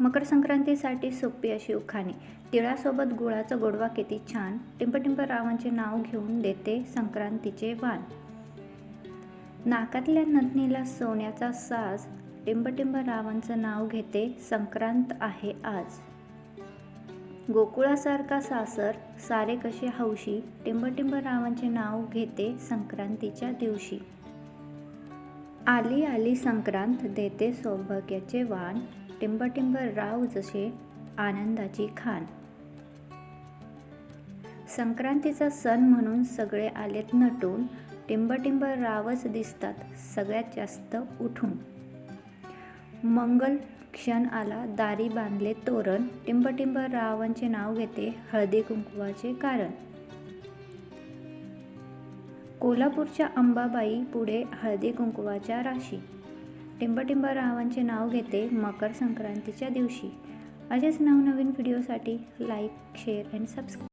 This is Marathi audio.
मकर संक्रांतीसाठी सोपी अशी उखाणे. तिळासोबत गुळाचा गोडवा किती छान टिंबटिंब रावांचे नाव घेऊन देते संक्रांतीचे वाण. नाकातल्या नथनीला सोन्याचा साज टिंबटिंब रावांचं नाव घेते संक्रांत आहे आज. गोकुळासारखा सासर सारे कसे हौशी टिंबटिंब रावांचे नाव घेते संक्रांतीच्या दिवशी. आली आली संक्रांत देते सौभाग्याचे वाण. टिंबटिंबर राव जसे आनंदाची खान. संक्रांतीचा सण म्हणून सगळे आलेत नटून टिंबटिंबर रावच दिसतात सगळ्यात जास्त उठून. मंगल क्षण आला दारी बांधले तोरण टिंबटिंबर रावांचे नाव घेते हळदी कुंकवाचे कारण. कोल्हापूरच्या अंबाबाई पुढे हळदी कुंकवाच्या राशी. टिंबटिंब रावांचे नाव घेते मकर संक्रांतीच्या दिवशी. असेच नवनवीन व्हिडिओसाठी लाईक शेअर अँड सबस्क्राईब